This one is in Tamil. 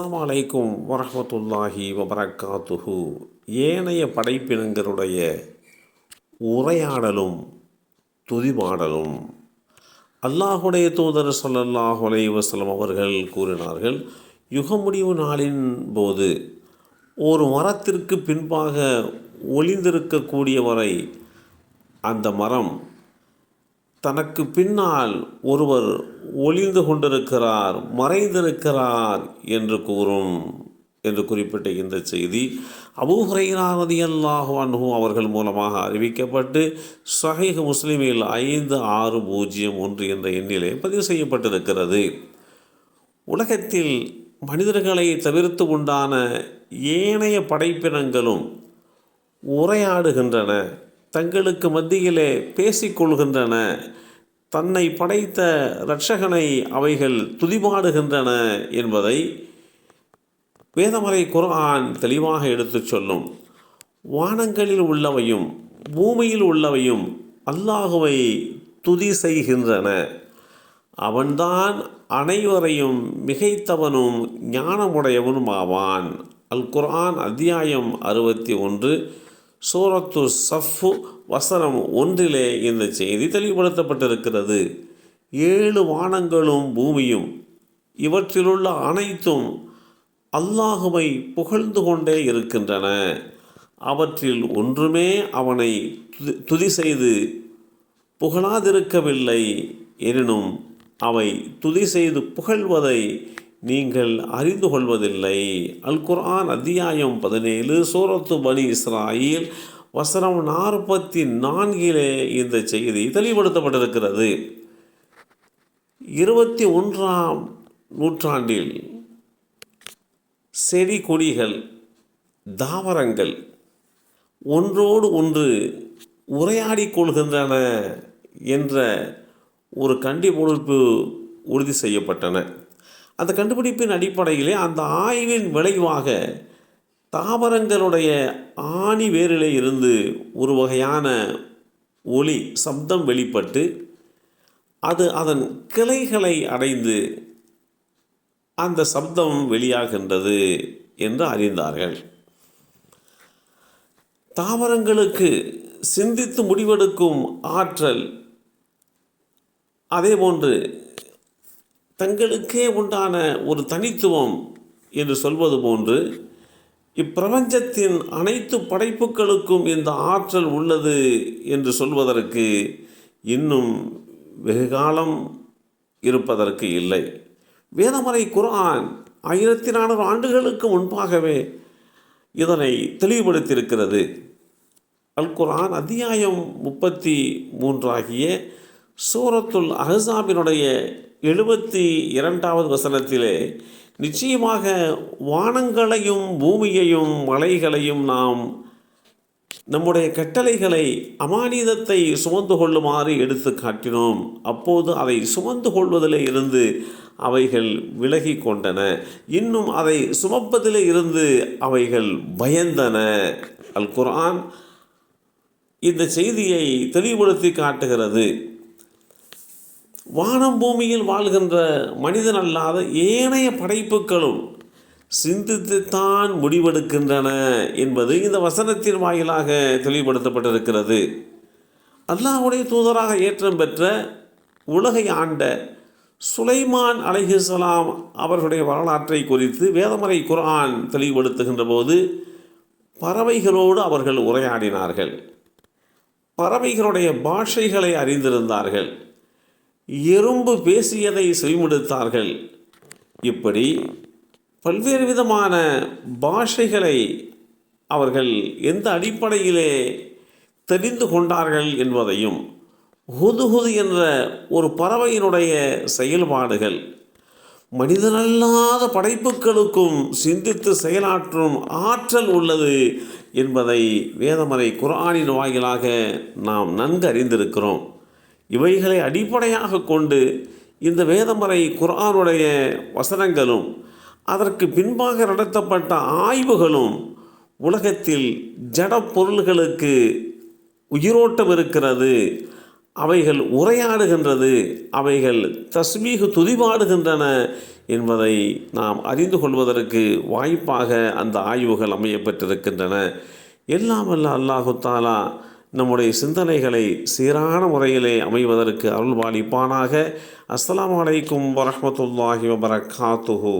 அஸ்ஸலாமு அலைக்கும் வரமத்துல்லாஹி வபரகாத்துஹு ஏனைய படைப்பினங்களுடைய உரையாடலும் துதிபாடலும் அல்லாஹுடைய தூதர் ஸல்லல்லாஹு அலைஹி அவர்கள் கூறினார்கள் யுக முடிவு நாளின் போது ஒரு மரத்திற்கு பின்பாக ஒளிந்திருக்கக்கூடியவரை அந்த மரம் தனக்கு பின்னால் ஒருவர் ஒளிந்து கொண்டிருக்கிறார் மறைந்திருக்கிறார் என்று கூறும் என்று குறிப்பிட்ட இந்த செய்தி அபூஹரைராரதி அல்லாஹு அன்ஹு அவர்கள் மூலமாக அறிவிக்கப்பட்டு சஹீஹ் முஸ்லிமில் ஐந்து ஆறு பூஜ்ஜியம் ஒன்று என்ற எண்ணிலே பதிவு செய்யப்பட்டிருக்கிறது. உலகத்தில் மனிதர்களை தவிர்த்து உண்டான ஏனைய படைப்பினங்களும் உரையாடுகின்றன. தங்களுக்கு மத்தியிலே பேசிக்கொள்கின்றன தன்னை படைத்த இரட்சகனை அவைகள் துதிபாடுகின்றன என்பதை வேதமறை குர்ஆன் தெளிவாக எடுத்துச் சொல்லும். வானங்களில் உள்ளவையும் பூமியில் உள்ளவையும் அல்லாஹுவை துதி செய்கின்றன. அவன்தான் அனைவரையும் மிகைத்தவனும் ஞானமுடையவனும் ஆவான் அல் குர்ஆன் அத்தியாயம் அறுபத்தி ஒன்று சூரத்து சஃபு வசனம் ஒன்றிலே இந்த செய்தி தெளிவுபடுத்தப்பட்டிருக்கிறது. ஏழு வானங்களும் பூமியும் இவற்றிலுள்ள அனைத்தும் அல்லாஹுவை புகழ்ந்து கொண்டே இருக்கின்றன. அவற்றில் ஒன்றுமே அவனை துதி செய்து புகழாதிருக்கவில்லை. எனினும் அவை துதி செய்து புகழ்வதை நீங்கள் அறிந்து கொள்வதில்லை. அல் குர்ஆன் அத்தியாயம் பதினேழு சூரத்து பனி இஸ்ராயில் வசனம் நாற்பத்தி நான்கிலே இந்த செய்தி தெளிவுபடுத்தப்பட்டிருக்கிறது. இருபத்தி ஒன்றாம் நூற்றாண்டில் செடி கொடிகள் தாவரங்கள் ஒன்றோடு ஒன்று உரையாடி கொள்கின்றன என்ற ஒரு கண்டுபிடிப்பு உறுதி செய்யப்பட்டன. அந்த கண்டுபிடிப்பின் அடிப்படையிலே அந்த ஆய்வின் விளைவாக தாவரங்களுடைய ஆணி வேரிலே இருந்து ஒரு வகையான ஒளி சப்தம் வெளிப்பட்டு அது அதன் கிளைகளை அடைந்து அந்த சப்தம் வெளியாகின்றது என்று அறிந்தார்கள். தாவரங்களுக்கு சிந்தித்து முடிவெடுக்கும் ஆற்றல் அதேபோன்று தங்களுக்கே உண்டான ஒரு தனித்துவம் என்று சொல்வது போன்று இப்பிரபஞ்சத்தின் அனைத்து படைப்புகளுக்கும் இந்த ஆற்றல் உள்ளது என்று சொல்வதற்கு இன்னும் வெகுகாலம் இருப்பதற்கு இல்லை. வேதமறை குர்ஆன் ஆயிரத்தி நானூறு ஆண்டுகளுக்கு முன்பாகவே இதனை தெளிவுபடுத்தியிருக்கிறது. அல் குர்ஆன் அத்தியாயம் முப்பத்தி மூன்றாகிய சூரத்துல் அஹசாபினுடைய எழுபத்தி இரண்டாவது வசனத்திலே நிச்சயமாக வானங்களையும் பூமியையும் மலைகளையும் நாம் நம்முடைய கட்டளைகளை அமானிதத்தை சுமந்து கொள்ளுமாறு எடுத்து காட்டினோம். அப்போது அதை சுமந்து கொள்வதிலே இருந்து அவைகள் விலகி கொண்டன. இன்னும் அதை சுமப்பதிலே இருந்து அவைகள் பயந்தன. அல் குரான் இந்த செய்தியை தெளிவுபடுத்தி காட்டுகிறது. வானம் பூமியில் வாழ்கின்ற மனிதன் அல்லாத ஏனைய படைப்புகளும் சிந்தித்துத்தான் முடிவெடுக்கின்றன என்பது இந்த வசனத்தின் வாயிலாக தெளிவுபடுத்தப்பட்டிருக்கிறது. அல்லாஹுடைய தூதராக ஏற்றம் பெற்ற உலகை ஆண்ட சுலைமான் அலைஹிஸ்லாம் அவர்களுடைய வரலாற்றை குறித்து வேதமறை குரான் தெளிவுபடுத்துகின்ற போது பறவைகளோடு அவர்கள் உரையாடினார்கள். பறவைகளுடைய பாஷைகளை அறிந்திருந்தார்கள். எறும்பு பேசியதை செவிமடுத்தார்கள். இப்படி பல்வேறு விதமான பாஷைகளை அவர்கள் எந்த அடிப்படையிலே தெரிந்து கொண்டார்கள் என்பதையும் ஹுதுஹுது என்ற ஒரு பறவையினுடைய செயல்பாடுகள் மனிதனல்லாத படைப்புகளுக்கும் சிந்தித்து செயலாற்றும் ஆற்றல் உள்ளது என்பதை வேதமறை குரானின் வாயிலாக நாம் நன்கு அறிந்திருக்கிறோம் இவைகளை அடிப்படையாக கொண்டு இந்த வேதமறை குரானுடைய வசனங்களும் அதற்கு பின்பாக நடத்தப்பட்ட ஆய்வுகளும் உலகத்தில் ஜட பொருள்களுக்கு உயிரோட்டம் இருக்கிறது அவைகள் உரையாடுகின்றது அவைகள் தஸ்மீகு துதிபாடுகின்றன என்பதை நாம் அறிந்து கொள்வதற்கு வாய்ப்பாக அந்த ஆய்வுகள் அமையப்பட்டிருக்கின்றன எல்லாம் வல்ல அல்லாஹு தாலா நம்முடைய சிந்தனைகளை சீரான முறையிலே அமைவதற்கு அருள் பாலிப்பானாக அஸ்லாம் அலைக்கும் வரமத்துல்லாஹி வபரகாத்துஹூ.